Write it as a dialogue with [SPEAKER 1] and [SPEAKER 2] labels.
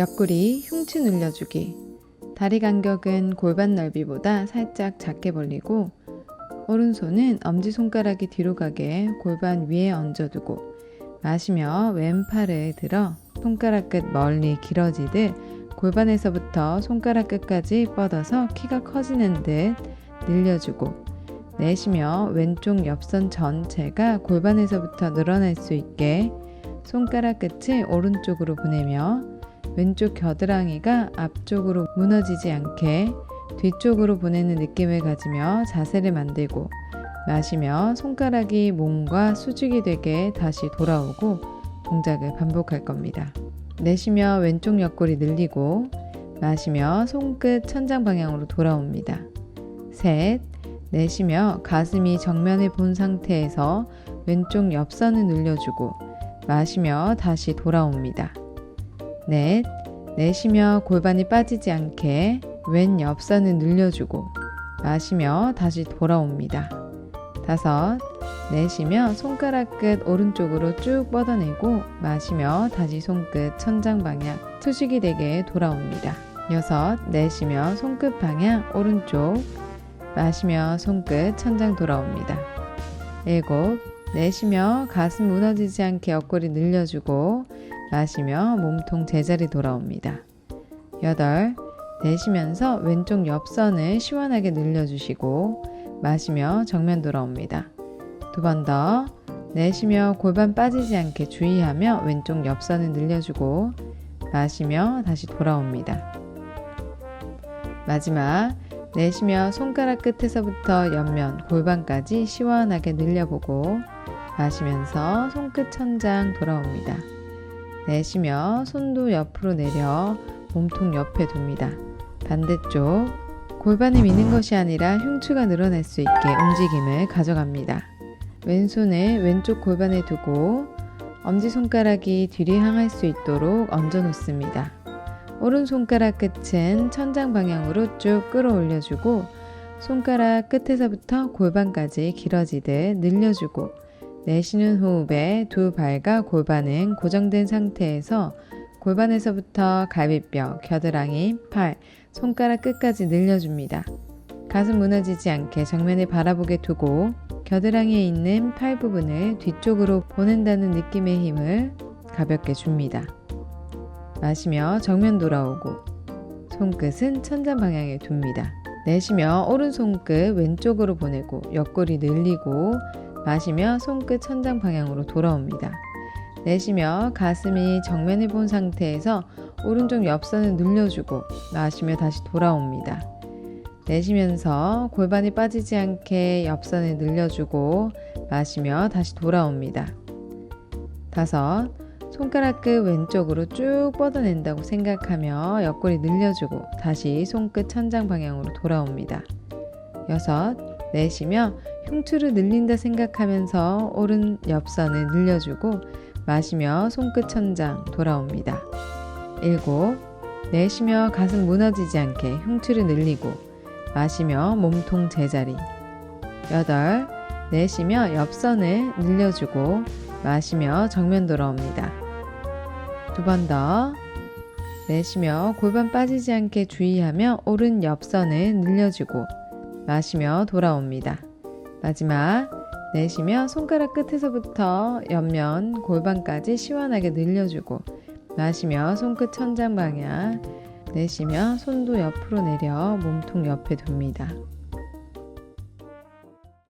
[SPEAKER 1] 옆구리 흉추 늘려주기. 다리 간격은 골반 넓이보다 살짝 작게 벌리고 오른손은 엄지손가락이 뒤로 가게 골반 위에 얹어두고 마시며 왼팔을 들어 손가락 끝 멀리 길어지듯 골반에서부터 손가락 끝까지 뻗어서 키가 커지는 듯 늘려주고 내쉬며 왼쪽 옆선 전체가 골반에서부터 늘어날 수 있게 손가락 끝을 오른쪽으로 보내며 왼쪽 겨드랑이가 앞쪽으로 무너지지 않게 뒤쪽으로 보내는 느낌을 가지며 자세를 만들고 마시며 손가락이 몸과 수직이 되게 다시 돌아오고 동작을 반복할 겁니다. 내쉬며 왼쪽 옆구리 늘리고 마시며 손끝 천장 방향으로 돌아옵니다. 셋, 내쉬며 가슴이 정면을 본 상태에서 왼쪽 옆선을 늘려주고 마시며 다시 돌아옵니다. 넷, 내쉬며 골반이 빠지지 않게 왼 옆선을 늘려주고 마시며 다시 돌아옵니다. 다섯, 내쉬며 손가락 끝 오른쪽으로 쭉 뻗어내고 마시며 다시 손끝 천장 방향 수직이 되게 돌아옵니다. 여섯, 내쉬며 손끝 방향 오른쪽 마시며 손끝 천장 돌아옵니다. 일곱, 내쉬며 가슴 무너지지 않게 옆구리 늘려주고 마시며 몸통 제자리 돌아옵니다. 여덟, 내쉬면서 왼쪽 옆선을 시원하게 늘려주시고 마시며 정면 돌아옵니다. 두 번 더 내쉬며 골반 빠지지 않게 주의하며 왼쪽 옆선을 늘려주고 마시며 다시 돌아옵니다. 마지막 내쉬며 손가락 끝에서부터 옆면 골반까지 시원하게 늘려보고 마시면서 손끝 천장 돌아옵니다. 내쉬며 손도 옆으로 내려 몸통 옆에 둡니다. 반대쪽 골반을 미는 것이 아니라 흉추가 늘어날 수 있게 움직임을 가져갑니다. 왼손을 왼쪽 골반에 두고 엄지손가락이 뒤로 향할 수 있도록 얹어 놓습니다. 오른손가락 끝은 천장 방향으로 쭉 끌어올려주고 손가락 끝에서부터 골반까지 길어지듯 늘려주고 내쉬는 호흡에 두 발과 골반은 고정된 상태에서 골반에서부터 갈비뼈, 겨드랑이, 팔, 손가락 끝까지 늘려줍니다. 가슴 무너지지 않게 정면을 바라보게 두고 겨드랑이에 있는 팔 부분을 뒤쪽으로 보낸다는 느낌의 힘을 가볍게 줍니다. 마시며 정면 돌아오고 손끝은 천장 방향에 둡니다. 내쉬며 오른손끝 왼쪽으로 보내고 옆구리 늘리고 마시며 손끝 천장 방향으로 돌아옵니다. 내쉬며 가슴이 정면을 본 상태에서 오른쪽 옆선을 늘려주고 마시며 다시 돌아옵니다. 내쉬면서 골반이 빠지지 않게 옆선을 늘려주고 마시며 다시 돌아옵니다. 다섯, 손가락 끝 왼쪽으로 쭉 뻗어낸다고 생각하며 옆구리 늘려주고 다시 손끝 천장 방향으로 돌아옵니다. 여섯, 내쉬며 흉추를 늘린다 생각하면서 오른 옆선을 늘려주고 마시며 손끝 천장 돌아옵니다. 일곱, 내쉬며 가슴 무너지지 않게 흉추를 늘리고 마시며 몸통 제자리. 여덟, 내쉬며 옆선을 늘려주고 마시며 정면 돌아옵니다. 두 번 더. 내쉬며 골반 빠지지 않게 주의하며 오른 옆선을 늘려주고 마시며 돌아옵니다. 마지막 내쉬며 손가락 끝에서부터 옆면 골반까지 시원하게 늘려주고 마시며 손끝 천장 방향 내쉬며 손도 옆으로 내려 몸통 옆에 둡니다.